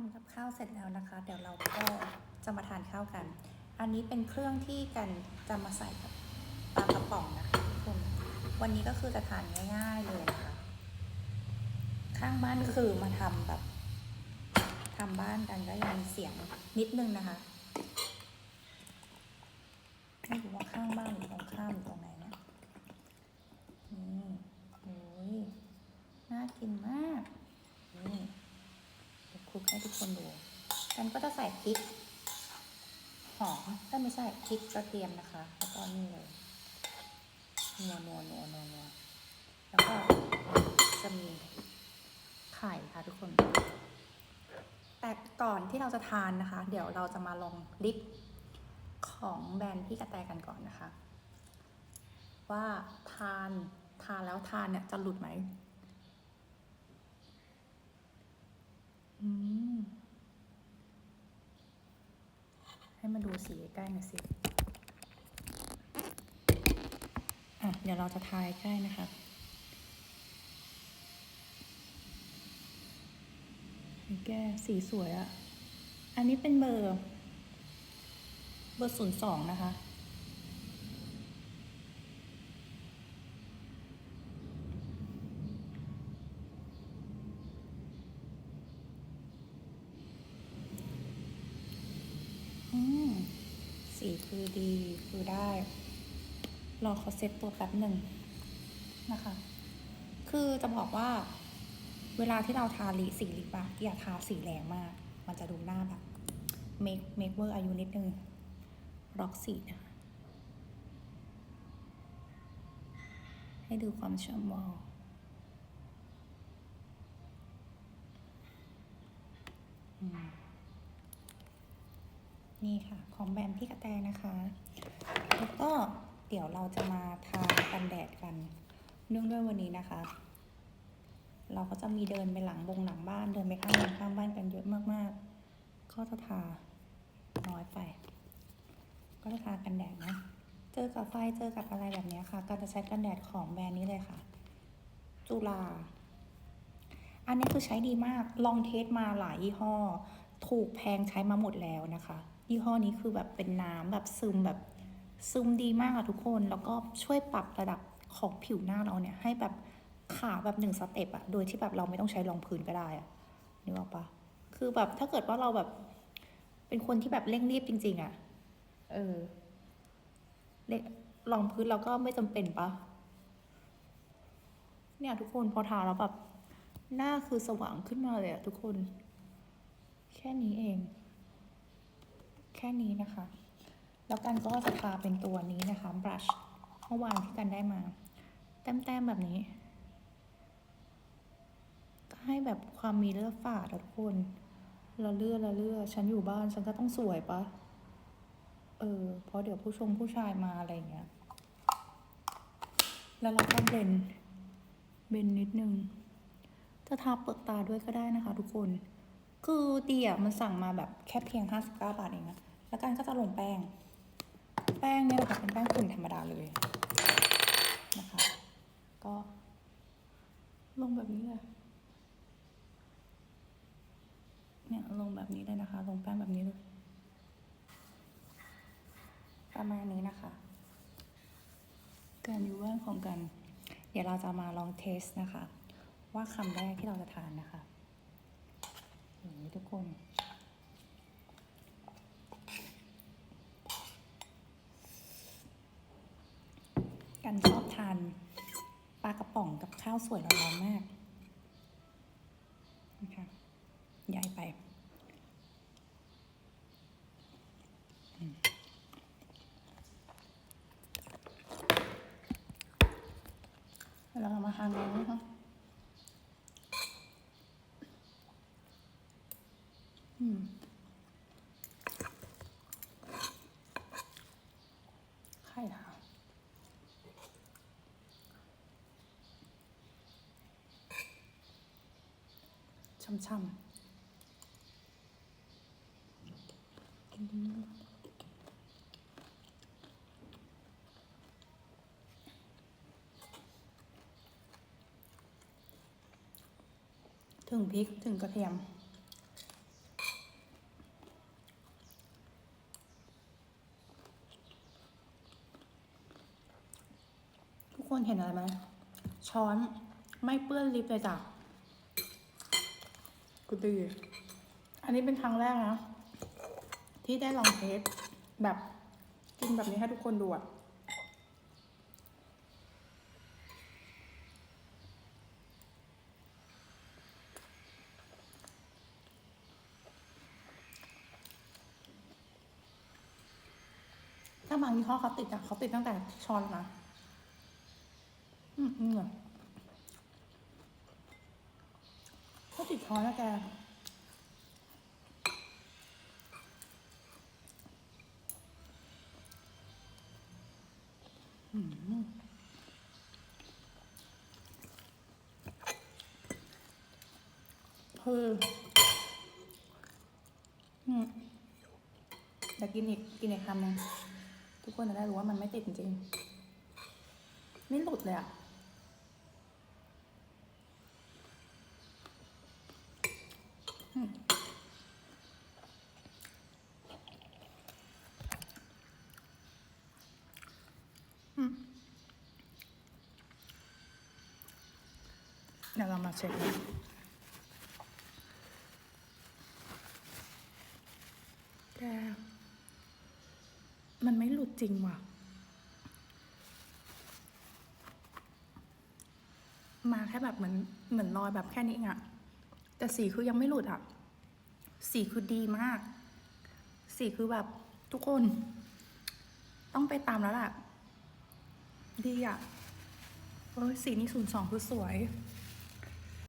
ทำกับข้าวเสร็จแล้วนะคะ เดี๋ยวเราก็จะมาทานข้าวกัน อันนี้เป็นเครื่องที่กันจะมาใส่กับปลากระป๋องนะคะทุกคนวันนี้ก็คือจะทานง่าย ๆเลยนะคะข้างบ้านก็คือมาทำแบบทำบ้านกันก็ยังมีเสียงนิดนึงนะคะไม่รู้ว่าข้างบ้านหรือตรงข้ามตรงไหนนะนี่โอ้ยน่ากินมาก นี่เดี๋ยวคลุกให้ทุกคนดู ก็จะใส่พริกหอมก็ไม่ใช่พริกกระเทียมนะคะ แล้วก็นี่เลยนัวนัวนัวนัวนัวแล้วก็จะมีไข่ค่ะทุกคน แต่ก่อนที่เราจะทานนะคะ เดี๋ยวเราจะมาลองลิปของแบรนด์พี่กระแตกันก่อนนะคะ ว่าทานทานแล้วทานเนี่ยจะหลุดไหมอืม ให้มาดูสีใกล้หน่อยสิอะเดี๋ยวเราจะทายใกล้นะคะแกสีสวยอะอันนี้เป็นเบอร์ เบอร์ศูนย์สองนะคะ อืม สีคือดีคือได้ รอเขาเซ็ตตัวแป๊บหนึ่งนะคะ คือจะบอกว่า เวลาที่เราทาลิสีลิปอะอย่าทาสีแรงมาก มันจะดูหน้าแบบเมคเมคเวอร์อายุนิดนึงล็อกสีนะคะให้ดูความฉ่ำวาวอื นี่ค่ะ ของแบรนด์พี่กระแตนะคะ แล้วก็เดี๋ยวเราจะมาทากันแดดกัน เนื่องด้วยวันนี้นะคะ เราก็จะมีเดินไปหลังบงหลังบ้านเดินไปข้างบนข้างบ้านกันเยอะมากๆ ก็จะทาน้อยไป ก็จะทากันแดดนะเจอกับไฟเจอกับอะไรแบบนี้ค่ะ ก็จะใช้กันแดดของแบรนด์นี้เลยค่ะ จุฬาอันนี้คือใช้ดีมาก ลองเทสมาหลายยี่ห้อ ถูกแพงใช้มาหมดแล้วนะคะ ยี่ห้อนี้คือแบบเป็นน้ำแบบซึมแบบซึมดีมากอะทุกคน แล้วก็ช่วยปรับระดับของผิวหน้าเราเนี่ย ให้แบบขาวแบบหนึ่งสเต็ปอะโดยที่แบบเราไม่ต้องใช้รองพื้นก็ได้อะนึกออกปะคือแบบถ้าเกิดว่าเราแบบ เป็นคนที่แบบเร่งรีบจริง ๆอะเออเร่งรองพื้นเราก็ไม่จำเป็นปะเนี่ยทุกคนพอทาแล้วแบบ หน้าคือสว่างขึ้นมาเลยอะทุกคน แค่นี้เอง แค่นี้นะคะ แล้วกันก็จะทาเป็นตัวนี้นะคะบรัชเมื่อวานที่กันได้มา แต้มๆแบบนี้ ก็ให้แบบความมีเลือดฝาดทุกคนละเลือดละเลือดฉันอยู่บ้านฉันก็ต้องสวยปะเออเพราะเดี๋ยวผู้ชมผู้ชายมาอะไรเงี้ย แล้วเราก็เบลนเบลนนิดนึง จะทาเปลือกตาด้วยก็ได้นะคะทุกคน คือเดีอะมันสั่งมาแบบแค่เพียง 59 บาทเองนะ แล้วกันก็จะลงแป้ง แป้งเนี่ยนะคะเป็นแป้งฝุ่นธรรมดาเลยนะคะ ก็ลงแบบนี้เลย เนี่ยลงแบบนี้เลยนะคะ ลงแป้งแบบนี้เลย ประมาณนี้นะคะ การอยู่ว่างของกัน เดี๋ยวเราจะมาลองเทสนะคะ ว่าคำแรกที่เราจะทานนะคะอย่างนี้ทุกคน กันชอบทานปลากระป๋องกับข้าวสวยร้อนๆมากนะคะใหญ่ไปแล้วเรามาทานกันนะคะ ช่ำๆถึงพริก ถึงกระเทียม ทุกคนเห็นอะไรไหมช้อนไม่เปื้อนลิปเลยจ้ะ กูดีอันนี้เป็นครั้งแรกนะ ที่ได้ลองเทสแบบกินแบบนี้ให้ทุกคนดูอะถ้าบางยี่ห้อเขาติดอะเขาติดตั้งแต่ช้อนนะ อืมอืม อะเขอแล้วแกอืมคืออืมเดี๋ยวกินอีก กินอีกคำหนึงทุกคนจะได้รู้ว่ามันไม่ติดจริง ไม่หลุดเลยอะ อืมอืม เดี๋ยวเรามาเช็คนะแกมันไม่หลุดจริงว่ะ มาแค่แบบเหมือนเหมือนรอยแบบแค่นี้เองอะ แต่สีคือยังไม่หลุดอะ สีคือดีมาก สีคือแบบทุกคน ต้องไปตามแล้วล่ะ ดีอะ เออสีนี้ศูนย์สองคือสวย